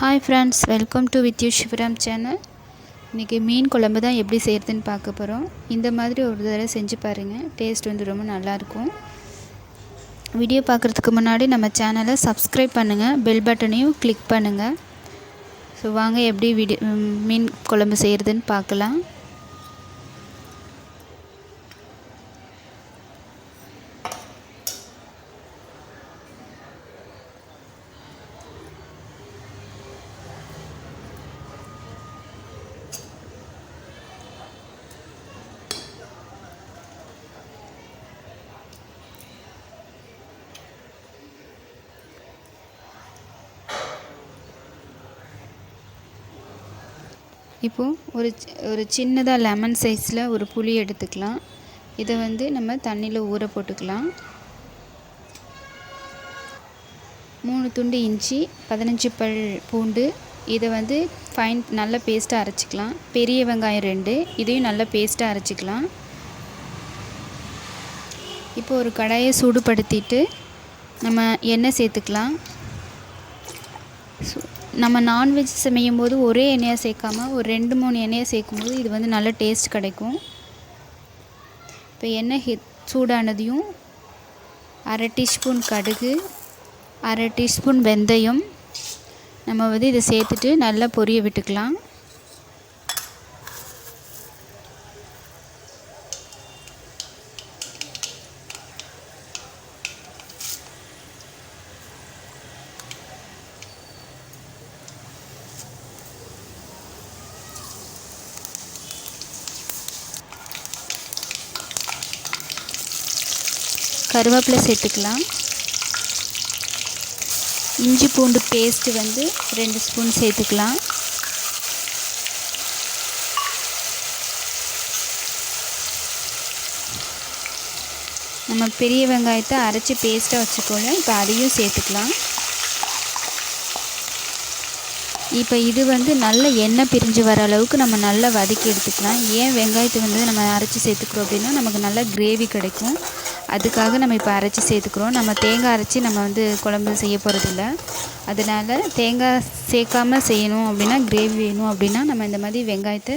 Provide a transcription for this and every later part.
Hi friends welcome to with you Sivaram channel இன்றைக்கி மீன் குழம்பு தான் எப்படி செய்கிறதுன்னு பார்க்க போகிறோம் இந்த மாதிரி ஒரு தடவை செஞ்சு பாருங்கள் டேஸ்ட் வந்து ரொம்ப நல்லாயிருக்கும் வீடியோ பார்க்குறதுக்கு முன்னாடி நம்ம சேனலை சப்ஸ்கிரைப் பண்ணுங்கள் பெல் பட்டனையும் கிளிக் பண்ணுங்கள் ஸோ வாங்க எப்படி வீடியோ மீன் குழம்பு செய்கிறதுன்னு பார்க்கலாம். இப்போது ஒரு ஒரு சின்னதாக லெமன் சைஸில் ஒரு புளி எடுத்துக்கலாம். இதை வந்து நம்ம தண்ணியில் ஊற போட்டுக்கலாம். மூணு துண்டு இஞ்சி பதினஞ்சு பல் பூண்டு இதை வந்து ஃபைன் நல்ல பேஸ்ட்டாக அரைச்சிக்கலாம். பெரிய வெங்காயம் ரெண்டு இதையும் நல்ல பேஸ்ட்டாக அரைச்சிக்கலாம். இப்போ ஒரு கடாயை சூடுபடுத்திட்டு நம்ம எண்ணெய் சேர்த்துக்கலாம். நம்ம நான்வெஜ் சமைக்கும் போது ஒரே எண்ணெயாக சேர்க்காம ஒரு ரெண்டு மூணு எண்ணெயை சேர்க்கும்போது இது வந்து நல்ல டேஸ்ட் கிடைக்கும். இப்போ எண்ணெய் ஹெ சூடானதையும் அரை டீஸ்பூன் கடுகு அரை டீஸ்பூன் வெந்தயம் நம்ம வந்து இதை சேர்த்துட்டு நல்லா பொரிய விட்டுக்கலாம். கருவேப்பிலை சேர்த்துக்கலாம். இஞ்சி பூண்டு பேஸ்ட்டு வந்து ரெண்டு ஸ்பூன் சேர்த்துக்கலாம். நம்ம பெரிய வெங்காயத்தை அரைச்சி பேஸ்ட்டாக வச்சுக்கோங்க. இப்போ அதையும் சேர்த்துக்கலாம். இப்போ இது வந்து நல்ல எண்ணெய் பிரிஞ்சு வர அளவுக்கு நம்ம நல்லா வதக்கி எடுத்துக்கலாம். ஏன் வெங்காயத்தை வந்து நம்ம அரைச்சி சேர்த்துக்கிறோம் அப்படின்னா நமக்கு நல்ல கிரேவி கிடைக்கும். அதுக்காக நம்ம இப்போ அரைச்சி சேர்த்துக்கிறோம். நம்ம தேங்காய் அரைச்சி நம்ம வந்து குழம்பு செய்ய போகிறதில்ல அதனால் தேங்காய் சேர்க்காம செய்யணும் அப்படின்னா கிரேவி வேணும் அப்படின்னா நம்ம இந்த மாதிரி வெங்காயத்தை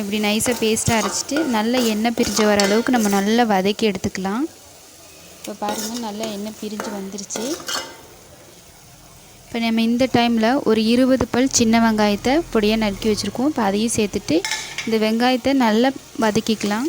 இப்படி நைஸாக பேஸ்ட்டாக அரைச்சிட்டு நல்ல எண்ணெய் பிரிஞ்சு வர அளவுக்கு நம்ம நல்லா வதக்கி எடுத்துக்கலாம். இப்போ பாருங்கள் நல்லா எண்ணெய் பிரிஞ்சு வந்துருச்சு. இப்போ நம்ம இந்த டைமில் ஒரு இருபது பல் சின்ன வெங்காயத்தை பொடியாக நறுக்கி வச்சுருக்கோம். இப்போ அதையும் சேர்த்துட்டு இந்த வெங்காயத்தை நல்லா வதக்கிக்கலாம்.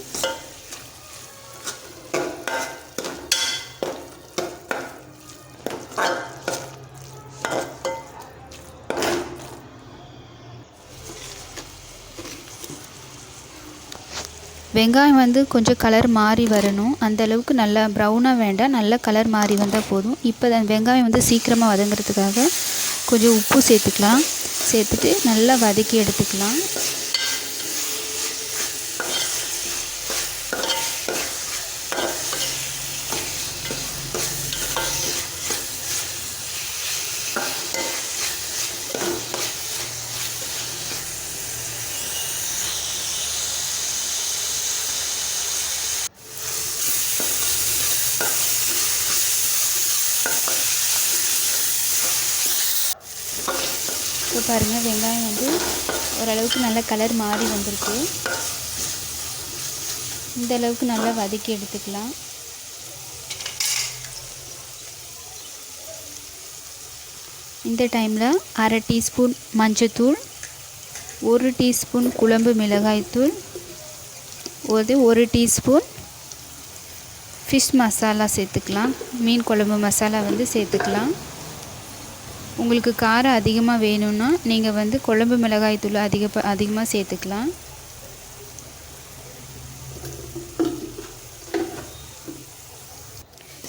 வெங்காயம் வந்து கொஞ்சம் கலர் மாறி வரணும். அந்தளவுக்கு நல்லா ப்ரௌனாக வேண்டாம். நல்ல கலர் மாறி வந்தால் போதும். இப்போ தான் வெங்காயம் வந்து சீக்கிரமாக வதங்கிறதுக்காக கொஞ்சம் உப்பு சேர்த்துக்கலாம். சேர்த்துட்டு நல்லா வதக்கி எடுத்துக்கலாம். பாருங்கள் வெங்காயம் வந்து ஓரளவுக்கு நல்ல கலர் மாறி வந்திருக்கு. இந்த அளவுக்கு நல்லா வதக்கி எடுத்துக்கலாம். இந்த டைமில் அரை டீஸ்பூன் மஞ்சத்தூள் ஒரு டீஸ்பூன் குழம்பு மிளகாய்த்தூள் ஒரு ஒரு டீஸ்பூன் ஃபிஷ் மசாலா சேர்த்துக்கலாம். மீன் குழம்பு மசாலா வந்து சேர்த்துக்கலாம். உங்களுக்கு காரம் அதிகமாக வேணும்னா நீங்கள் வந்து குழம்பு மிளகாய் தூள் அதிக அதிகமாக சேர்த்துக்கலாம்.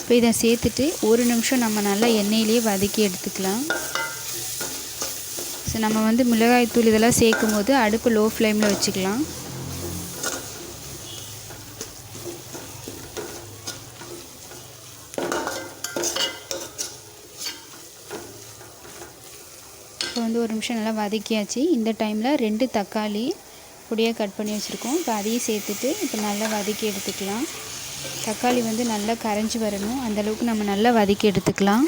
இப்போ இதை சேர்த்துட்டு ஒரு நிமிஷம் நம்ம நல்லா எண்ணெயிலேயே வதக்கி எடுத்துக்கலாம். ஸோ நம்ம வந்து மிளகாய் தூள் இதெல்லாம் சேர்க்கும் போது அடுப்பு லோ ஃப்ளேமில் வச்சுக்கலாம். இப்போ வந்து ஒரு நிமிஷம் நல்லா வதக்கியாச்சு. இந்த டைமில் ரெண்டு தக்காளி பொடியாக கட் பண்ணி வச்சுருக்கோம். இப்போ அதையும் சேர்த்துட்டு இப்போ நல்லா வதக்கி எடுத்துக்கலாம். தக்காளி வந்து நல்லா கரைஞ்சி வரணும். அந்தளவுக்கு நம்ம நல்லா வதக்கி எடுத்துக்கலாம்.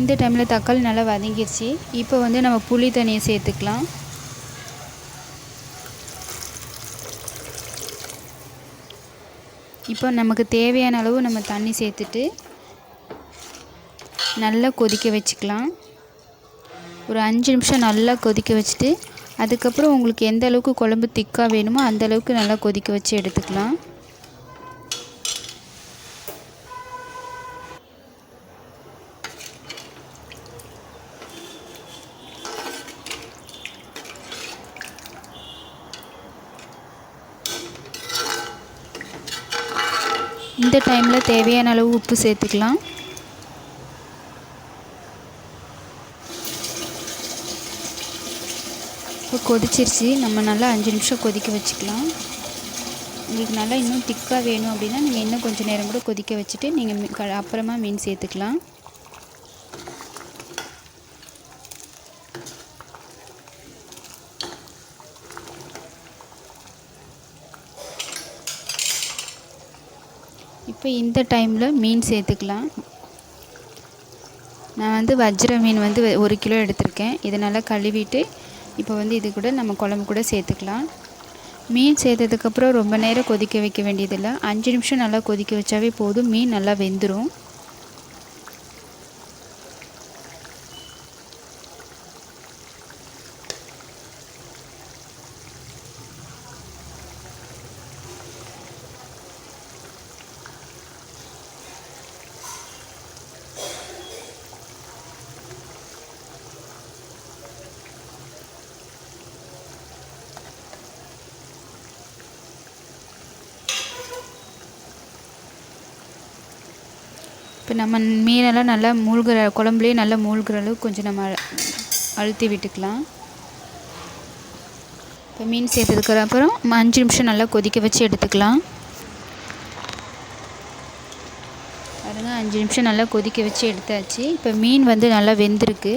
இந்த டைமில் தக்காளி நல்லா வதங்கிடுச்சு இப்போ வந்து நம்ம புளி தண்ணியை சேர்த்துக்கலாம். இப்போ நமக்கு தேவையான அளவு நம்ம தண்ணி சேர்த்துட்டு நல்லா கொதிக்க வச்சுக்கலாம். ஒரு அஞ்சு நிமிஷம் நல்லா கொதிக்க வச்சுட்டு அதுக்கப்புறம் உங்களுக்கு எந்த அளவுக்கு குழம்பு திக்காக வேணுமோ அந்த அளவுக்கு நல்லா கொதிக்க வச்சு எடுத்துக்கலாம். இந்த டைமில் தேவையான அளவு உப்பு சேர்த்துக்கலாம். இப்போ கொதிச்சிருச்சு. நம்ம நல்லா அஞ்சு நிமிஷம் கொதிக்க வச்சுக்கலாம். உங்களுக்கு நல்லா இன்னும் திக்காக வேணும் அப்படின்னா நீங்கள் இன்னும் கொஞ்சம் நேரம் கூட கொதிக்க வச்சுட்டு நீங்கள் அப்புறமா மீன் சேர்த்துக்கலாம். இப்போ இந்த டைமில் மீன் சேர்த்துக்கலாம். நான் வந்து வஜ்ர மீன் வந்து ஒரு கிலோ எடுத்திருக்கேன். இதை நல்லா கழுவிட்டு இப்போ வந்து இது கூட நம்ம குழம்பு கூட சேர்த்துக்கலாம். மீன் சேர்த்ததுக்கப்புறம் ரொம்ப நேரம் கொதிக்க வைக்க வேண்டியதில்லை. அஞ்சு நிமிஷம் நல்லா கொதிக்க வச்சாவே போதும். மீன் நல்லா வெந்துடும் இப்போ நம்ம மீனெல்லாம் நல்லா மூழ்கிற குழம்புலேயே நல்லா மூழ்கிற அளவுக்கு கொஞ்சம் நம்ம அழுத்தி விட்டுக்கலாம். இப்போ மீன் சேர்த்ததுக்கு அப்புறம் அஞ்சு நிமிஷம் நல்லா கொதிக்க வச்சு எடுத்துக்கலாம். பாருங்கள் அஞ்சு நிமிஷம் நல்லா கொதிக்க வச்சு எடுத்தாச்சு. இப்போ மீன் வந்து நல்லா வெந்திருக்கு.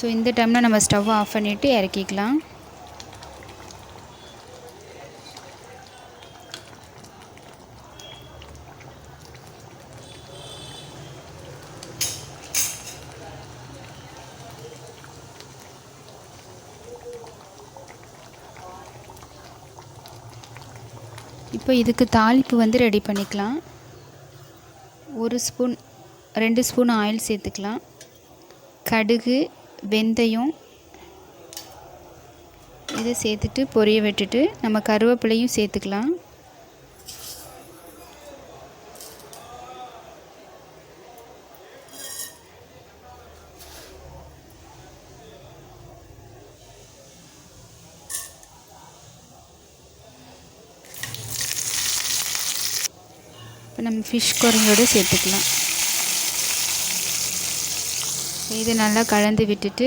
ஸோ இந்த டைமில் நம்ம ஸ்டவ் ஆஃப் பண்ணிவிட்டு இறக்கிக்கலாம். இப்போ இதுக்கு தாளிப்பு வந்து ரெடி பண்ணிக்கலாம். ஒரு ஸ்பூன் ரெண்டு ஸ்பூன் ஆயில் சேர்த்துக்கலாம். கடுகு வெந்தயம் இதை சேர்த்துட்டு பொரிய விட்டுட்டு நம்ம கருவேப்பிலையும் சேர்த்துக்கலாம். நம்ம ஃபிஷ் குறையோடு சேர்த்துக்கலாம். இது நல்லா கலந்து விட்டுட்டு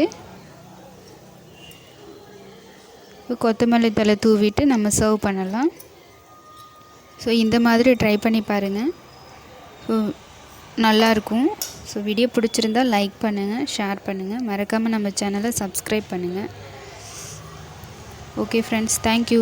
இப்போ கொத்தமல்லி தலை தூவிட்டு நம்ம சர்வ் பண்ணலாம். ஸோ இந்த மாதிரி ட்ரை பண்ணி பாருங்கள் ஸோ நல்லாயிருக்கும். ஸோ வீடியோ பிடிச்சிருந்தால் லைக் பண்ணுங்கள் ஷேர் பண்ணுங்கள் மறக்காமல் நம்ம சேனலை சப்ஸ்கிரைப் பண்ணுங்கள் ஓகே ஃப்ரெண்ட்ஸ் தேங்க்யூ